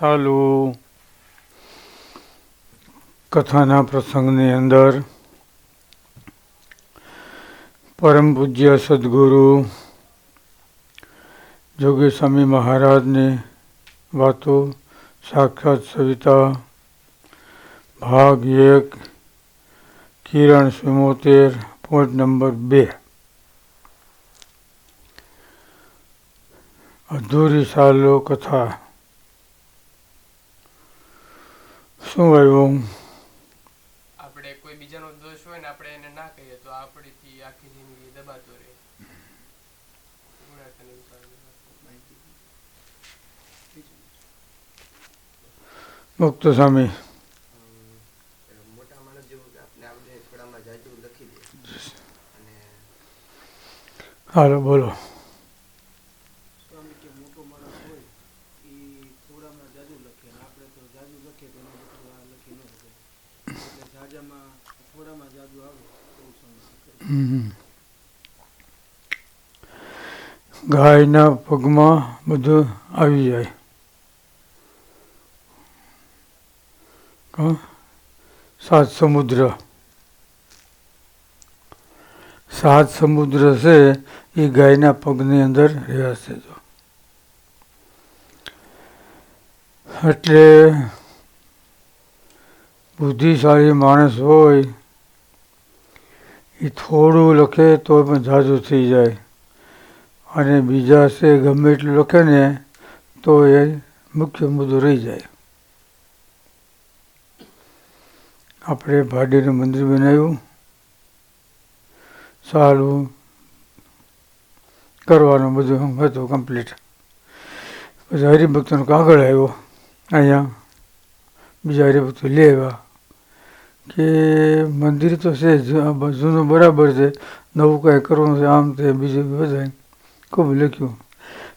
ચાલુ. કથાના પ્રસંગની અંદર પરમ પૂજ્ય સદગુરુ જોગી સ્વામી મહારાજની વાતો, સાક્ષાત સવિતા, ભાગ એક, કિરણ ચુમ્મોતેર પોઈન્ટ નંબર બે. અધૂરી સાલો કથા. શું આવ્યું આપણે કોઈ બીજાનો દોષ હોય ને આપણે એને ના કહીએ તો આપણીથી આખી જિંદગી દબાતો રહે. મુક્ત સ્વામી મોટા માણસ જેવું આપણે આપણે થોડામાં જાજુ લખી દે. અને હાલો બોલો સ્વામી કે મોટો માણસ હોય એ થોડામાં જાજુ લખે ને આપણે તો જાજુ લખીએ તો એના જેટલું આ લખી ન શકે એટલે જાજામાં થોડામાં જાજુ આવે એવું સ્વામી કહે. હમ. ગાયના પગમાં બધું આવી જાય. સાત સમુદ્ર. સાત સમુદ્ર છે, એ ગાયના પગની અંદર રહ્યા છે તો એટલે બુદ્ધિશાળી માણસ હોય એ થોડું લખે તો પણ ઝાઝું થઈ જાય. અને બીજા છે ગમે એટલું લખે ને તો એ મુખ્ય મુદ્દો રહી જાય. આપણે ભાડીનું મંદિર બનાવ્યું. સારું. કરવાનું બધું હતું કમ્પ્લીટ પછી હરિભક્તનો કાગળ આવ્યો અહીંયા. બીજા હરિભક્તો લે આવ્યા. કે મંદિર તો છે જૂનું બરાબર છે. નવું કાંઈ કરવાનું છે, આમ તે બીજું બધાય. ખૂબ લખ્યું.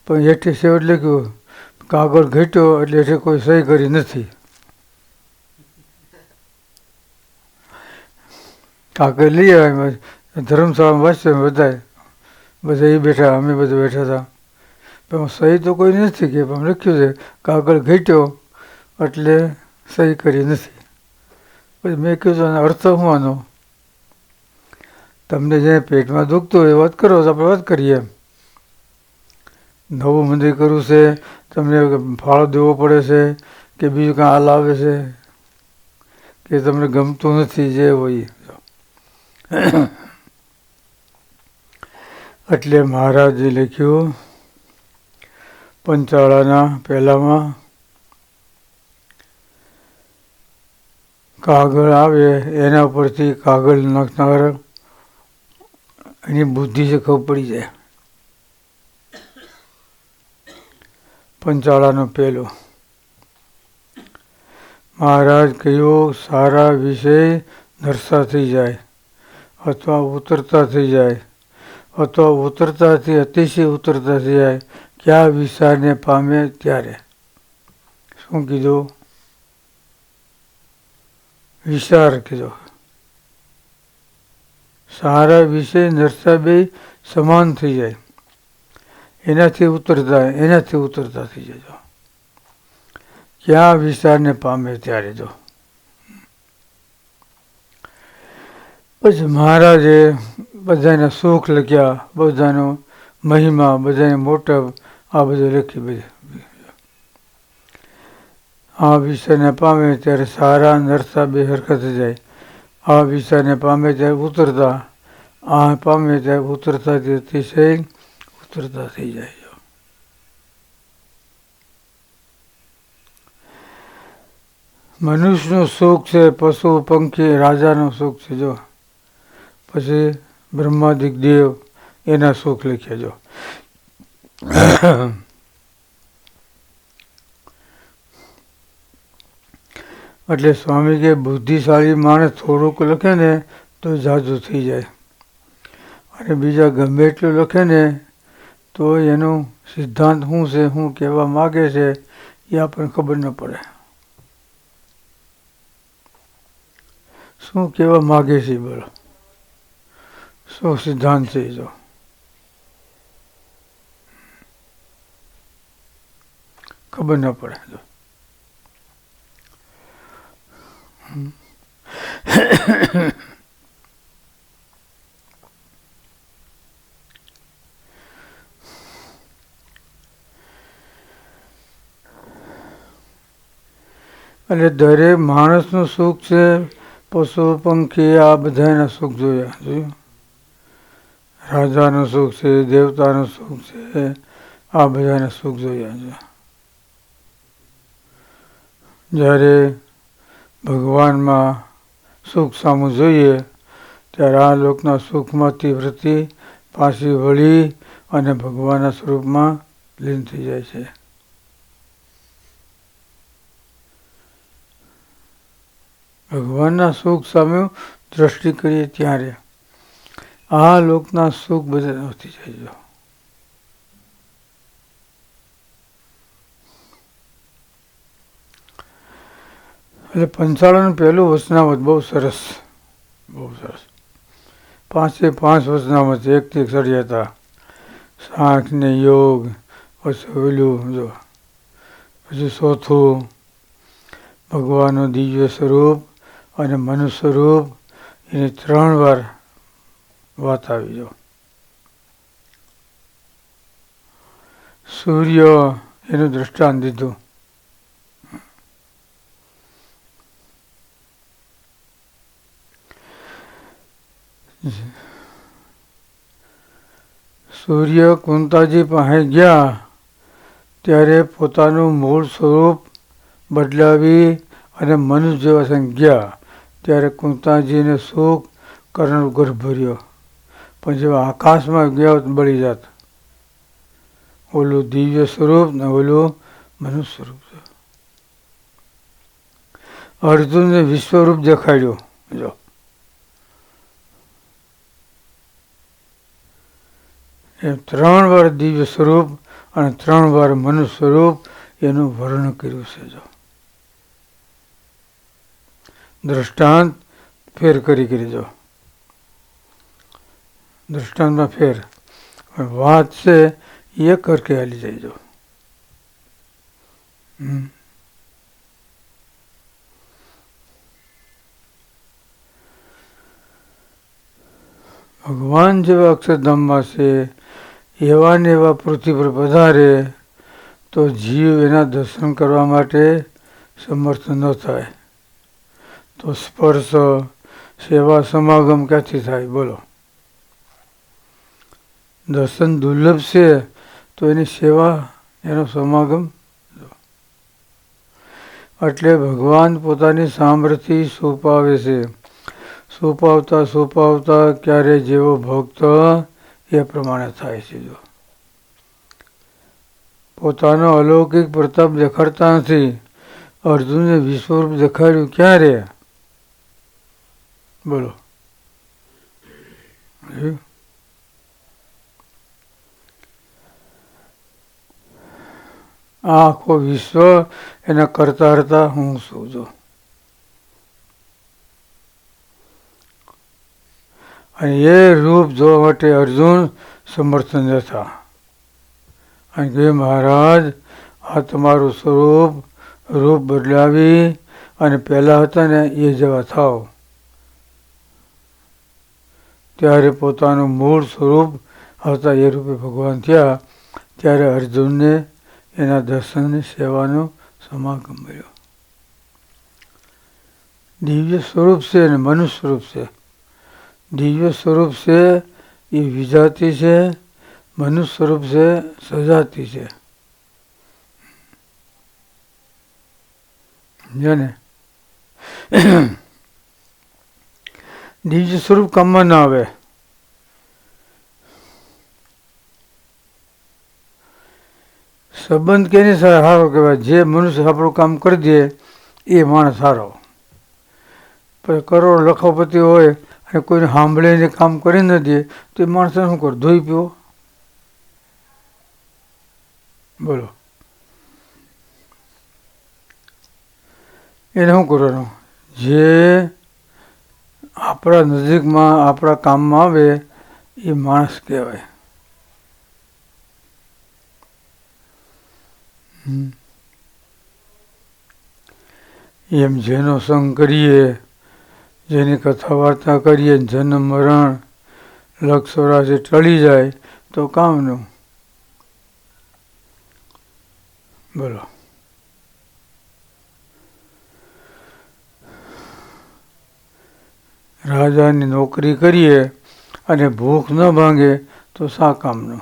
પણ હેઠે છેવટ લખ્યું, કાગળ ઘટ્યો એટલે હેઠે કોઈ સહી કરી નથી. કાગળ લઈ આવ્યા ધર્મશાળામાં વાંચ્યો બધાય. બધા એ બેઠા, અમે બધા બેઠા હતા. પણ સહી તો કોઈ નથી કે, પણ લખ્યું છે, કાગળ ઘટ્યો એટલે સહી કરી નથી. પછી મેં કીધું અર્થ હું આનો? તમને જે પેટમાં દુખતું હોય એ વાત કરો આપણે વાત કરીએ. નવું મંદિર કરવું છે, તમને ફાળો દેવો પડે છે કે બીજું કાંઈ હાલ આવે છે કે તમને ગમતું નથી, જે હોય. એટલે મહારાજે લખ્યું, પંચાળાના પહેલામાં કાગળ આવે, એના પરથી કાગળ નાખનાર, એની બુદ્ધિ છે, ખબર પડી જાય. પંચાળાનો પહેલો મહારાજ કહ્યું સારા વિષય નરસા થઈ જાય, અથવા ઉતરતા થઈ જાય, અથવા ઉતરતાથી અતિશય ઉતરતા થઈ જાય, ક્યાં વિસ્તારને પામે ત્યારે? શું કીધું? વિચાર કીધો સારા વિષય નરસાબે સમાન થઈ જાય. એનાથી ઉતરતા એનાથી ઉતરતા થઈ જજો ક્યાં વિસ્તારને પામે ત્યારે જો. પછી મહારાજે બધાને સુખ લખ્યા, બધાનો મહિમા, બધાને મોટા, આ બધું લખી બધું. આ વિષયને પામે ત્યારે સારા નરસા બે હરકત જાય. આ વિષયને પામે ત્યારે ઉતરતા, આ પામે ત્યારે ઉતરતા અતિશય ઉતરતા થઈ જાય. મનુષ્યનું સુખ છે, પશુ, પંખી, રાજાનું સુખ છે, જો. પછી બ્રહ્માદિક દેવ, એના સુખ લખ્યા જો. એટલે સ્વામી કે બુદ્ધિશાળી માણસ થોડુંક લખે ને તો જાજુ થઈ જાય. અને બીજા ગમે એટલું લખે ને તો એનું સિદ્ધાંત શું છે, શું કહેવા માગે છે, એ આપણને ખબર ન પડે. શું કહેવા માગે છે બોલો. શું સિદ્ધાંત છે જો ખબર ન પડે જો એટલે દરેક માણસનું સુખ છે, પશુ, પંખી, આ બધાના સુખ જોયા, જોયું? રાજાનું સુખ છે, દેવતાનું સુખ છે, આ બધાના સુખ જોયા છે. જ્યારે ભગવાનમાં સુખ સામું જોઈએ, ત્યારે આ લોકના સુખમાંથી વૃત્તિ પાછી વળી અને ભગવાનના સ્વરૂપમાં લીન થઈ જાય છે. ભગવાનના સુખ સામે દ્રષ્ટિ કરીએ ત્યારે આ લોકના સુખ બધા નથી જાય એટલે પંચાળાનું પહેલું વચનામત બહુ સરસ. બહુ સરસ. પાંચે પાંચ વચનામત એકથી એક સળી હતા. શાંખ ને યોગ, પછી ઓલું જો, પછી ચોથું, ભગવાનનું દિવ્ય સ્વરૂપ અને મનુ સ્વરૂપ, એની ત્રણ વાર વાત આવી જો. સૂર્ય એનું દ્રષ્ટાંત દીધું. સૂર્ય કુંતાજી પાસે ગયા ત્યારે પોતાનું મૂળ સ્વરૂપ બદલાવી અને મનુષ્ય જેવા સંગ ગયા. ત્યારે કુંતાજીને સુખ કરવાનો ગર્ભ ભર્યો. પણ જેવા આકાશમાં ગયા બળી જાત. ઓલું દિવ્ય સ્વરૂપ ને ઓલું મનુષ્ય સ્વરૂપ છે. અર્જુનને વિશ્વરૂપ દેખાડ્યું. જો એમ ત્રણ વાર દિવ્ય સ્વરૂપ અને ત્રણ વાર મન સ્વરૂપ એનું વર્ણન કર્યું છે જો. દ્રષ્ટાંત ફેર કરી કરી જો. દ્રષ્ટાંતમાં ફેર. વાત છે એ કરકે હાલી જાય જો. ભગવાન જેવા અક્ષરધામમાં છે એવા ને એવા પૃથ્વી પર પધારે, તો જીવ એના દર્શન કરવા માટે સમર્થ ન થાય. તો સ્પર્શ, સેવા, સમાગમ ક્યાંથી થાય? બોલો. દર્શન દુર્લભ છે, તો એની સેવા, એનો સમાગમ એટલે ભગવાન પોતાની સામર્થ્ય સોંપાવે છે. સોંપાવતા સોંપાવતા ક્યારે જેવો ભક્ત એ પ્રમાણે થાય છે જો. પોતાનો અલૌકિક પ્રતાપ દેખાડતા નથી. અર્જુને વિશ્વરૂપ દેખાડ્યું ક્યારે? બોલો. આ આખો વિશ્વ એના કરતા હતા હું છું જો. અને એ રૂપ જોવા માટે અર્જુન સમર્થન હતા અને કે મહારાજ, આ તમારું સ્વરૂપ, રૂપ બદલાવી અને પહેલાં હતા ને એ જેવા થાવ ત્યારે પોતાનું મૂળ સ્વરૂપ હતા એ રૂપે ભગવાન થયા, ત્યારે અર્જુનને એના દર્શનની સેવાનો સમાગમ મળ્યો. દિવ્ય સ્વરૂપ છે અને મનુષ્ય સ્વરૂપ છે. દિવ્ય સ્વરૂપ છે, એ વિજાતિ છે, મનુષ્ય સ્વરૂપ છે, સજાતિ છે. સમજ્યા ને દિવ્ય સ્વરૂપ કામમાં ના આવે. સંબંધ કેની સારો કહેવાય. જે મનુષ્ય આપણું કામ કરી દે, એ માણસ સારો પછી કરોડ લખોપતિ હોય અને કોઈને સાંભળીને કામ કરી ન દે, તો એ માણસને શું કર? ધોઈ પીવો. બોલો. એને શું કરવાનું? જે આપણા નજીકમાં, આપણા કામમાં આવે, એ માણસ કહેવાય. એમ જેનો સંગ કરીએ જેની કથા વાર્તા કરીએ જન્મ, મરણ લક્ષ ચોરાશી ટળી જાય તો કામનું બોલો. રાજાની નોકરી કરીએ અને ભૂખ ન ભાંગે તો શા કામનું?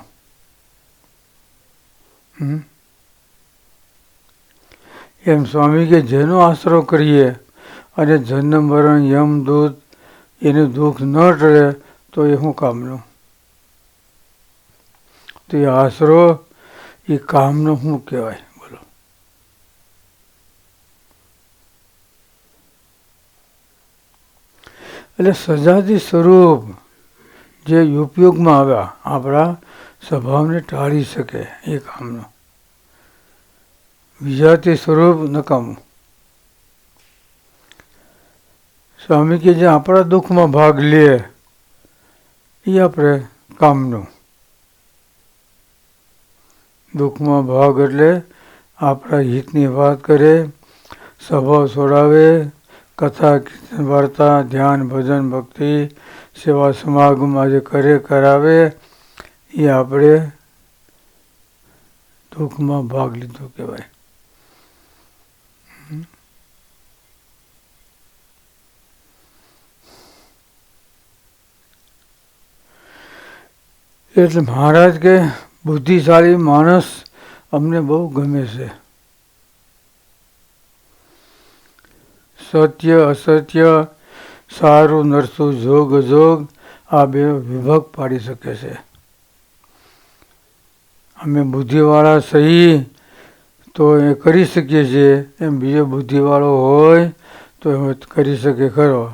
એમ સ્વામી કે જેનો આશરો કરીએ અને જન્મ મરણ, યમ દૂત એનું દુઃખ ન ટળે તો એ શું કામનું? તો એ આશરો, એ કામનો શું કહેવાય? બોલો. એટલે સજાતી સ્વરૂપ જે ઉપયોગમાં આવ્યા, આપણા સ્વભાવને ટાળી શકે એ કામનો. વિજાતી સ્વરૂપ નકામું. સ્વામી કે જે આપણા દુઃખમાં ભાગ લે, એ આપણે કામનું. દુઃખમાં ભાગ એટલે આપણા હિતની વાત કરે, સ્વભાવ છોડાવે, કથા, કીર્તન, વાર્તા, ધ્યાન, ભજન, ભક્તિ, સેવા સમાગમમાં જે કરે, કરાવે, એ આપણે દુઃખમાં ભાગ લીધો કહેવાય. એટલે મહારાજ કે, બુદ્ધિશાળી માણસ અમને બહુ ગમે છે. સત્ય, અસત્ય, સારું, નરસું, જોગ જોગ આ બે વિભાગ પાડી શકે છે. અમે બુદ્ધિવાળા સહી, તો એ કરી શકીએ છીએ. એમ બીજો બુદ્ધિવાળો હોય, તો એ કરી શકે ખરો.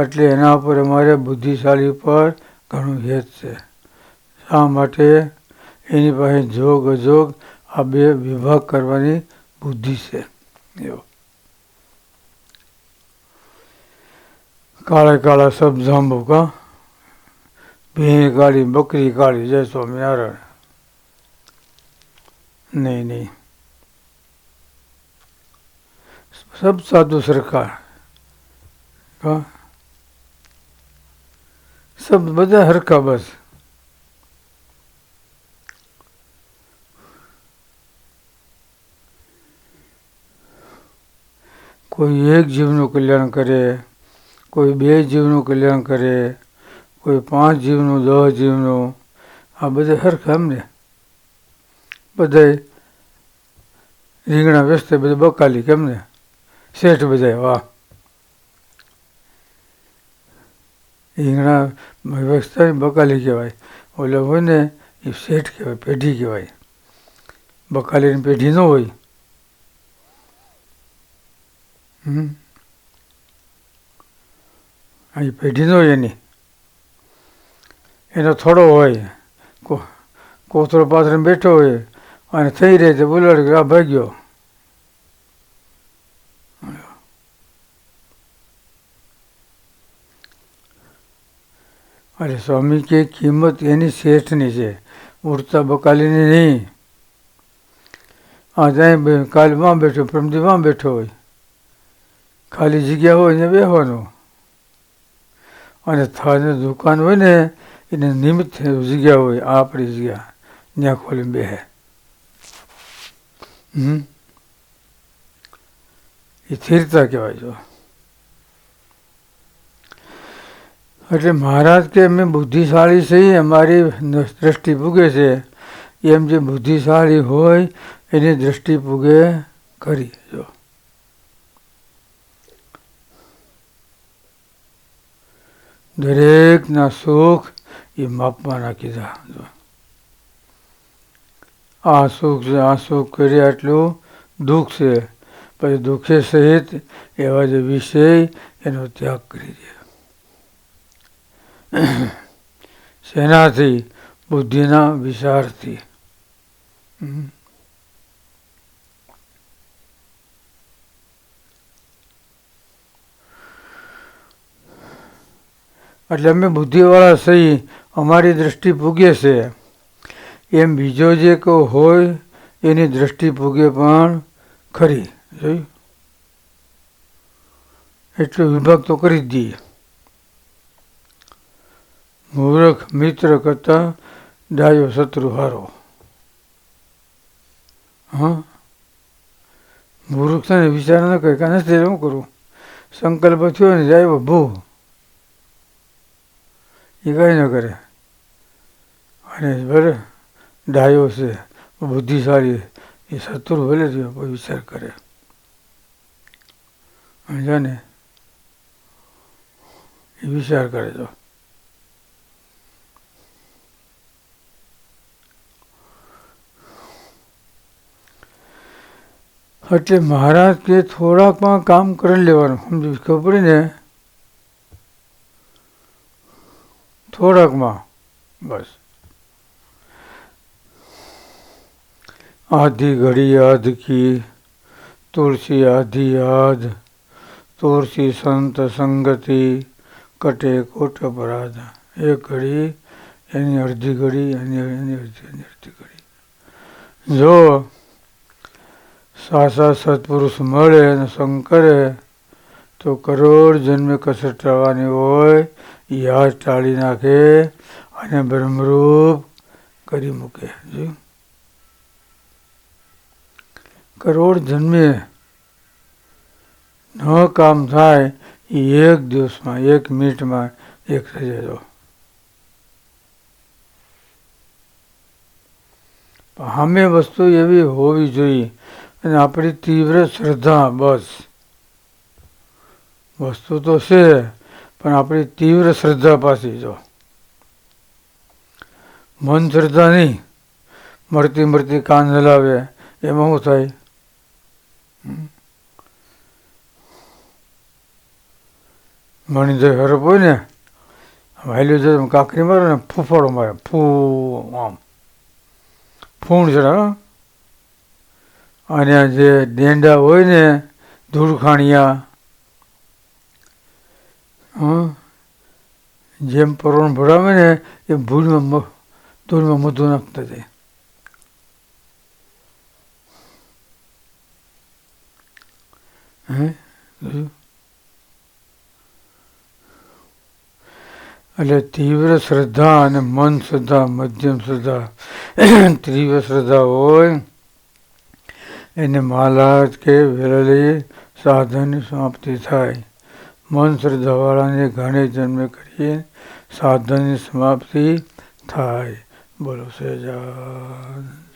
એટલે એના પર અમારે બુદ્ધિશાળી પર ઘણું હેત છે. શા માટે એની પાસે જોગ અજોગ આ બે વિભાગ કરવાની બુદ્ધિ છે. એવો. કાળે કાળા સબ જાંબુ કા? ભીણ કાળી બકરી કાળી જય સ્વામિનારાયણ. નહીં નહીં. સબ સાધુ સરકાર. કા? સબ બધા હરખા બસ. કોઈ એક જીવનું કલ્યાણ કરે, કોઈ બે જીવનું કલ્યાણ કરે, કોઈ પાંચ જીવનું, દસ જીવનું, આ બધા હરખા એમને બધા રીંગણા વ્યસ્ત, બધા બકાલી કેમને શેઠ બધા વાહ. રીંગણા વેચતા બકાલી કહેવાય. ઓલે હોય ને, એ શેઠ કહેવાય, પેઢી કહેવાય. બકાલીની પેઢી ન હોય હમ અહીં પેઢી ન હોય એની. એનો થોડો હોય. કોથળો પાથરે બેઠો હોય. અને થઈ રહે તો બોલાડ આ ભાગ્યો. અરે સ્વામી કે કિંમત એની શેઠની છે. ઉડતા બકાલીની નહીં. આ જાય કાલમાં બેઠો, પ્રમદી માં બેઠો હોય. ખાલી જગ્યા હોય ને બેસવાનું અને થાળની દુકાન હોય ને, એને નિમિત્ત જગ્યા હોય, આપણી જગ્યા, ત્યાં ખોલીને બેસે એ સ્થિરતા કહેવાય જો એટલે મહારાજ કે અમે બુદ્ધિશાળી છીએ, અમારી દ્રષ્ટિ પૂગે છે. એમ જે બુદ્ધિશાળી હોય, એની દ્રષ્ટિ પૂગે કરી, જો. દરેકના સુખ એ માપમાં નાખી દીધા આ સુખ છે, આ સુખ કરીએ આટલું દુઃખ છે. પછી દુઃખે સહિત એવા જે વિષય એનો ત્યાગ કરી દે. શેનાથી બુદ્ધિના વિચારથી એટલે અમે બુદ્ધિવાળા સહી, અમારી દ્રષ્ટિ પૂગે છે. એમ બીજો જે કો હોય, એની દ્રષ્ટિ પૂગે પણ ખરી. જોયું? એટલો વિભાગ તો કરી જ દઈએ. મૂર્ખ મિત્ર કરતા ડાયો શત્રુ હારો. હા? મૂર્ખ છે ને વિચાર ન કરે, કે નથી, શું કરું? સંકલ્પ થયો ને જાય ભૂ એ કાંઈ ન કરે. અને ભલે ડાયો છે, બુદ્ધિશાળી, એ શત્રુ ભલે કોઈ વિચાર કરે. સમજાને એ વિચાર કરે તો. એટલે મહારાજ કે થોડાકમાં કામ કરી લેવાનું. સમજુ, ખબર ને થોડાકમાં, બસ. આધી ઘડી આધકી તુલસી આધી આધ તુલસી સંત સંગતિ, કટે કોટ અપરાધ. એક ઘડી, એની અડધી ઘડી, એની એની અડધી એની અડધી ઘડી. જો સાસા સત્પુરુષ મળે અને શંકરે કરે તો કરોડ જન્મે કસર ટાળવાની હોય એ ટાળી નાખે અને બ્રહ્મરૂપ કરી મૂકે. જોયું કરોડ જન્મે ન કામ થાય એક દિવસમાં, એક મિનિટમાં એક થઈ જાય સામે વસ્તુ એવી હોવી જોઈએ અને આપણી તીવ્ર શ્રદ્ધા બસ. વસ્તુ તો છે, પણ આપણી તીવ્ર શ્રદ્ધા પાછી જો મન શ્રદ્ધા નહીં, મળતી મળતી કાન હલાવે, એમાં શું થાય હમ? મણિધર હરપ હોય ને, વાયલું જો કાંકરી મારે ને, ફૂફાડો મારે, ફૂ, આમ ફૂણ હો. અને જે ડેંડા હોય ને, ધૂળખાણિયા હં? જેમ પરોણ ભરાવે ને એ ભૂલમાં ધૂળમાં મધુ નાખતા જાય. એટલે તીવ્ર શ્રદ્ધા અને મન શ્રદ્ધા, મધ્યમ શ્રદ્ધા, તીવ્ર શ્રદ્ધા હોય, એને મહારાજ કે વેળે સાધનની સમાપ્તિ થાય. મન શ્રદ્ધાવાળાને ઘણે જન્મે કરીએ સાધનની સમાપ્તિ થાય. બોલો સહેજાન